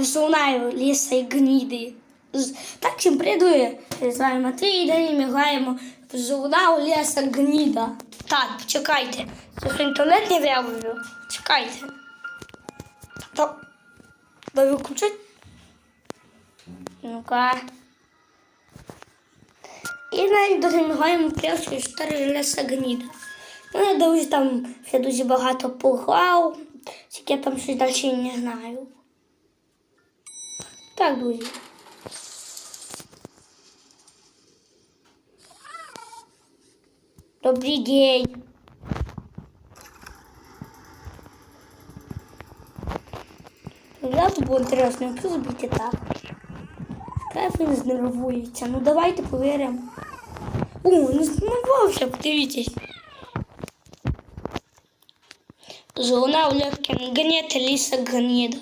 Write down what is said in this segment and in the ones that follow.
Знаю ліса і гніди. З- Так всім придує. З вами Матвій, і далі ми граємо в журнал ліса гніда. Так, чекайте. Це ж інтернет не реагує. Чекайте. Та... Да виключить? Ну-ка. І навіть дуже ми граємо в першу історію ліса гніда. Ну, я дуже там ще дуже багато пограв, тільки я там щось далі не знаю. Так, друзі. Добрий день. Я тут було інтересно, якщо зробити так. Хай він знервується. Ну давайте повіримо. О, не знервувався, подивіться. Журнал легким гнет лиса гнида.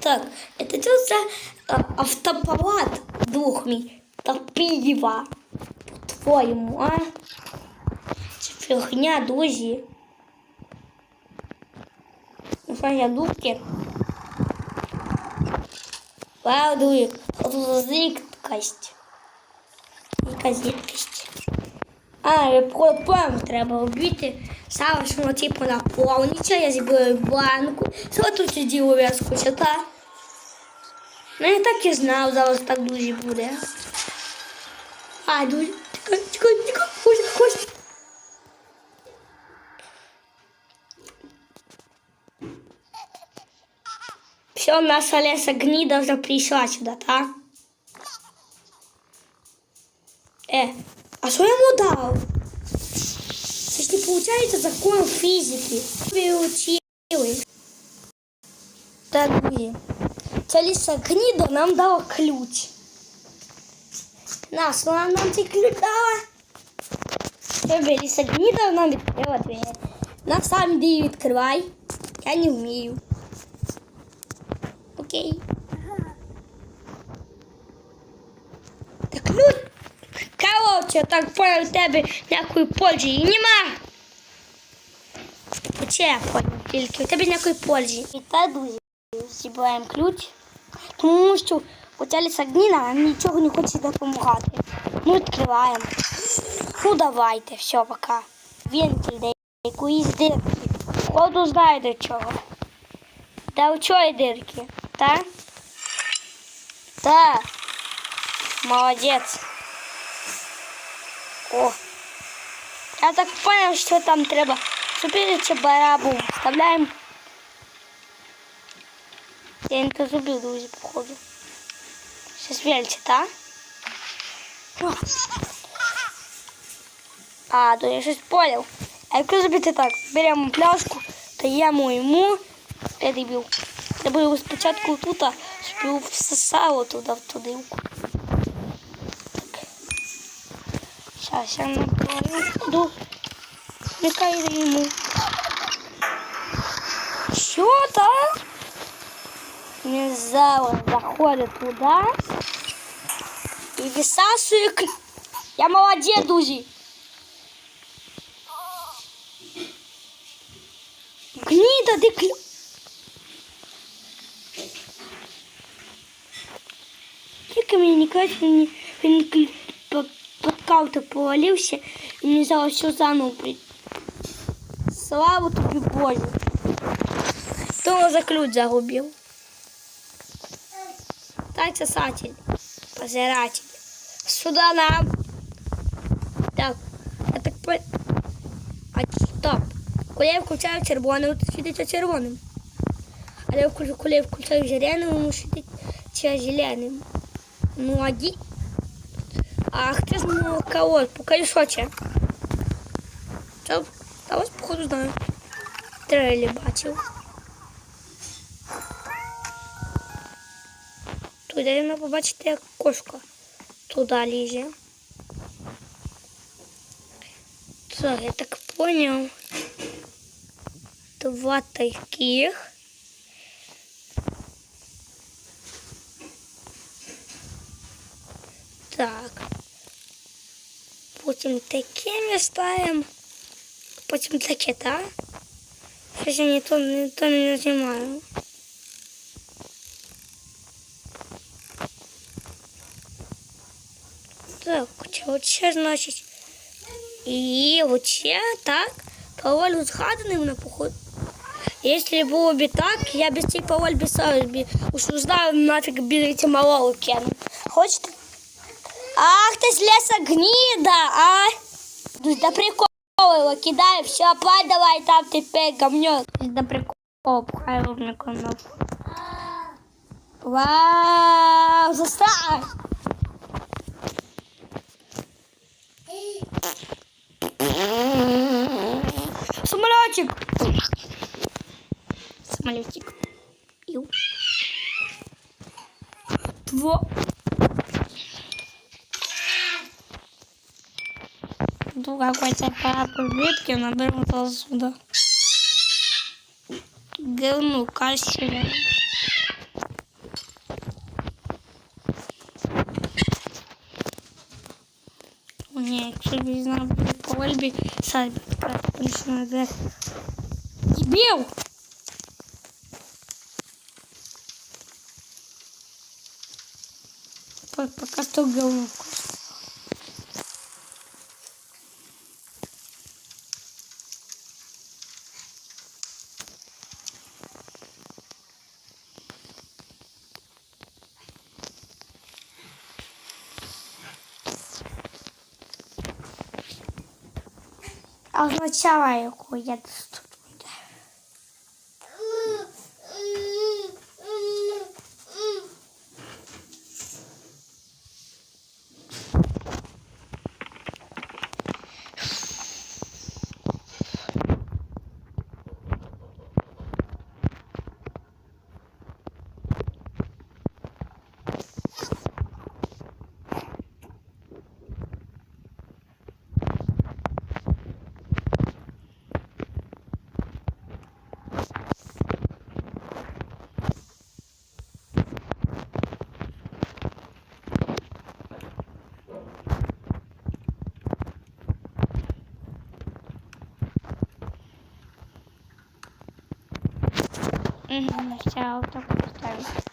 Так, это что за а, автопалат двухмий? Так пиво. По-твоєму, а? Це фігня, друзі. Ну що, я дубки? Вау, друзі, тут зрідкость. Якась рідкость. А, я пропам треба вбити. Саме, що ну, типу наповниться, я зібраю банку. Що тут тоді ув'язку чита? Ну, я так і знав, зараз так дуже буде. А, дуже. Тікай, тікай, тікай, ось, ось. Все, наша леса гнида вже прийшла сюди, так? Е, а що йому дав? Це ж не виходить закон фізики. Ви учили. Так, друзі. Ця ліса гнида нам дала ключ. Нас, вона нам цей ключ дала. Тебе ліса гнида нам відкрила двері. На сам іди її відкривай. Я не вмію. Окей. Так ключ. Короче, так понял, тебе ніякої пользі і нема. Оце я понял тільки. У тебе ніякої пользі. І так, друзі, зібраємо ключ. Тому що оця лісагніна нічого не хоче допомагати. Ми відкриваємо. Ну давайте, все, пока. Вентиль де якоїсь дирки. Ходу знає до чого. Та у чої дирки? Та? Та. Молодець. О. Я так понял, що там треба. Супіричі барабу. Вставляємо. Я не то зубив, друзі, походу. Сейчас вельте, та? О. А, то я щось понял. А якщо зробити так, беремо пляшку, даємо йому, я дебіл. Треба його спочатку тут, щоб його всосало туди, в ту Зараз я напою воду. Вмикаю йому. Що так? Він зараз заходить туди і висасує ключ. Я молодець, друзі. Гніда, де ключ? Тільки мені не кажуть, мені він ключ по- під карту повалився і все заново при... Слава тобі Боже. Хто за ключ загубив? Дай сосатель, пожиратель. Сюда нам. Так, я так по... А стоп. Коли я включаю червоним, то світиться червоним. Але коли я включаю зеленим, воно світиться зеленим. Ну, а ді... Ах, ти ж це. Це, та ось, походу, знаю. Трейлі бачив. Туди ви побачите, як кошка туди лізе. Так, я так понял. два таких. Так Потім таке ми ставимо. Потім таке, так? Щось я не то, не то не знімаю. Так, оце значить. І оце так. Пароль згаданий на походу. Якщо було б так, я б цей пароль би сам би уж знав нафіг білити малого кину. Хочете? Ти з леса гніда, а? Ну, Да прикол кидаю, все, плай давай там тепер говнёк. Да прикол, пхай мне кнопку. Вау, заставь! Самолетик! Самолетик. Тво. Ну, какой-то аппарат убитки набрал сюда. Говну, кассере. Ні, якщо б я знав, по Ольбі, сам прийшов на Дебіл! По- Пока что говно вкусно. Означала, яку я тут. Угу, все, вот так поставим.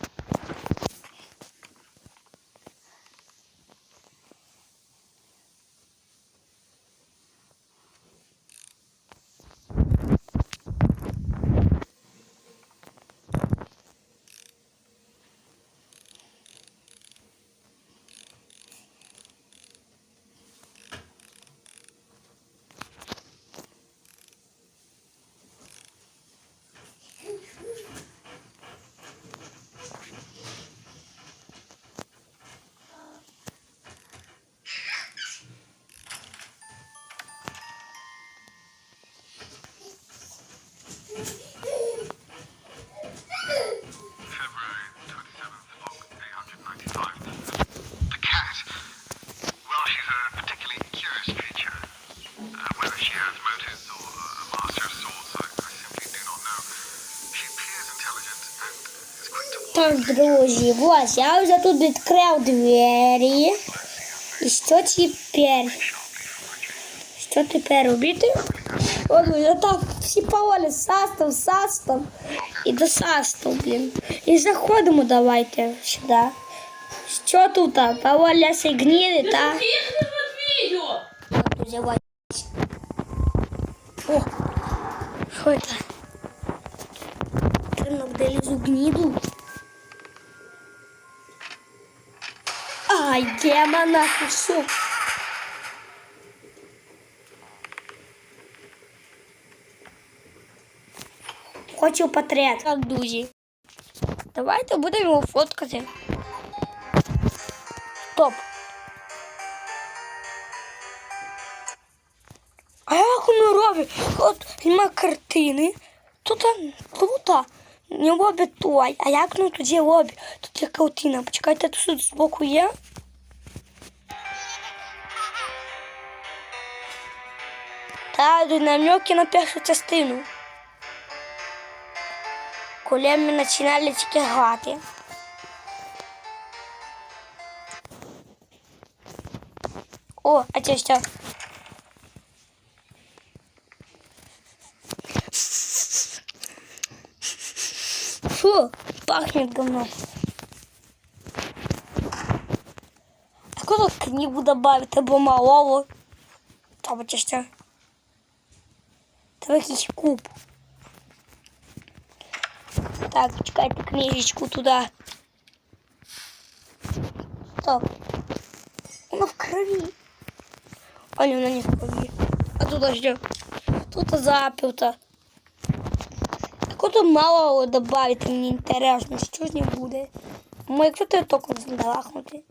Так, друзі, ось я вже тут відкрив двері. І що тепер? Що тепер робити? О, ну, я так всі паролі састав, састав і до састав, блін. І заходимо давайте сюди. Що тут? Пароль ляси гніди, та? Тихо, Матвію! Друзі, ось. О, що це? Тренок долізу гніду. Ай, демона, кусок. Хочу портрет. Так, друзі. Давайте будемо його фоткати. Стоп. А як воно робить? От нема картини. Тут круто. Не робить той. А як ну тоді робить? Тут є картина. Почекайте, тут збоку є. Та намеки на першу частину. Коли ми починали тільки. О, а це що? Фу, пахнет говно. А куда книгу добавить, або малого? Там це що? Там якийсь куб. Так, чекайте книжечку туда. Стоп. Она в крови. А не, она не в крови. А тут ждем. Тут запил-то. Какого-то мало добавить мне интересно, что ж не будет. Мой кто-то только задалахнути.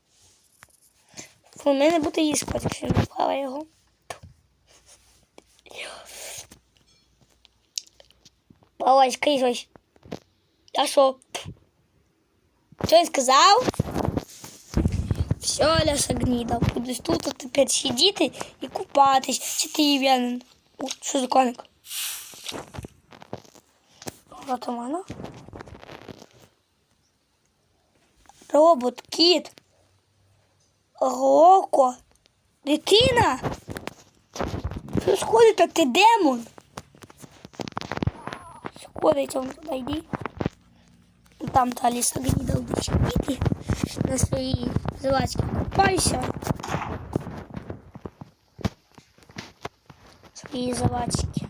У меня буде її скот, не вклала його. Палась, крізь. А що? Що я сказав? Все, Ляша гніда. Будеш тут тепер сидіти і купатись. Чи ти в'янин? Що за коник? У. Робот, кіт. Роко. Дитина. Що сходить, так ти демон? Сходить, он туди йди. Там та ліса гніда буде сидіти на своїй злачці. Купайся. Свої завадчики.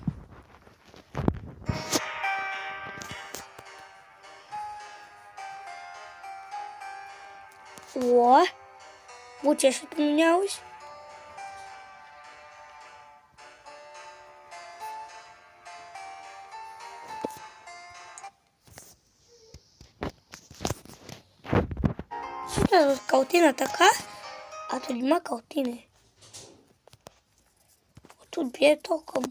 О, вот я что поменялось. Що це тут каутина така, а тут нема каутини. Тут б'є током.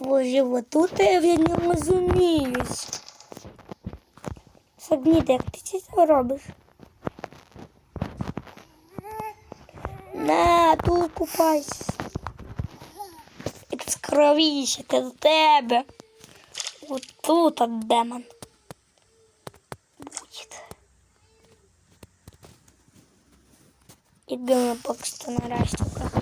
Боже, вот тут я не розуміюсь. Сагніда, як ти це робиш? На, тут купайся. І тут скровіше, це до тебе. Вот тут от демон. Будет. І думаю, поки що на растюках.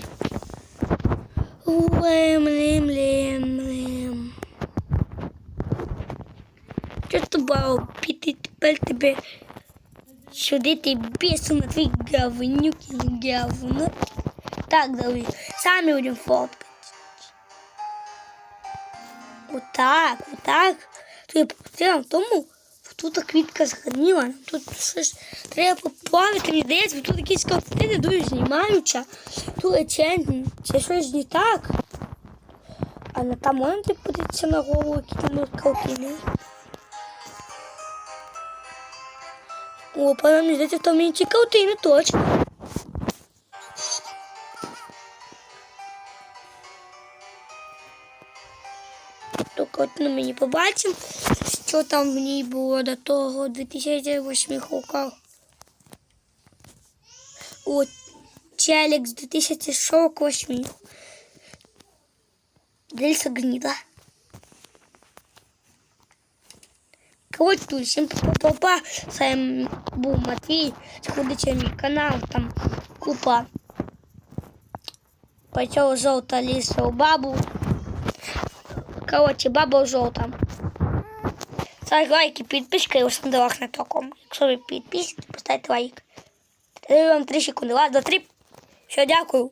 Лем, лем, лем, лем. Що ти бав піти тепер тебе сюди ти бісу на твій говнюки говно. Так, давай, самі будемо фоткати. Отак, отак. То я потрібно в тому, що тут квітка згорніла, тут щось треба поплавити, мені здається, тут якісь картини дуже знімаються. Тут речень, це щось не так. А на там можна ти подивитися на голову, які там будуть картини. Опа, мені здається, там мені ці картини точно. от ну, ми не побачимо, що там в ній було до того 2008 роках. От челік з 2048. Дельса гнида. Коротше, тут всім попа. З вами був Матвій. Сходите на мій канал, там купа. Почав жовта ліса у бабу. Коротше, баба жовта. Ставь лайки, підписка і ось на таком. Якщо ви підписані, поставте лайк. Даю вам 3 секунди. Ладно, 3. Все, дякую.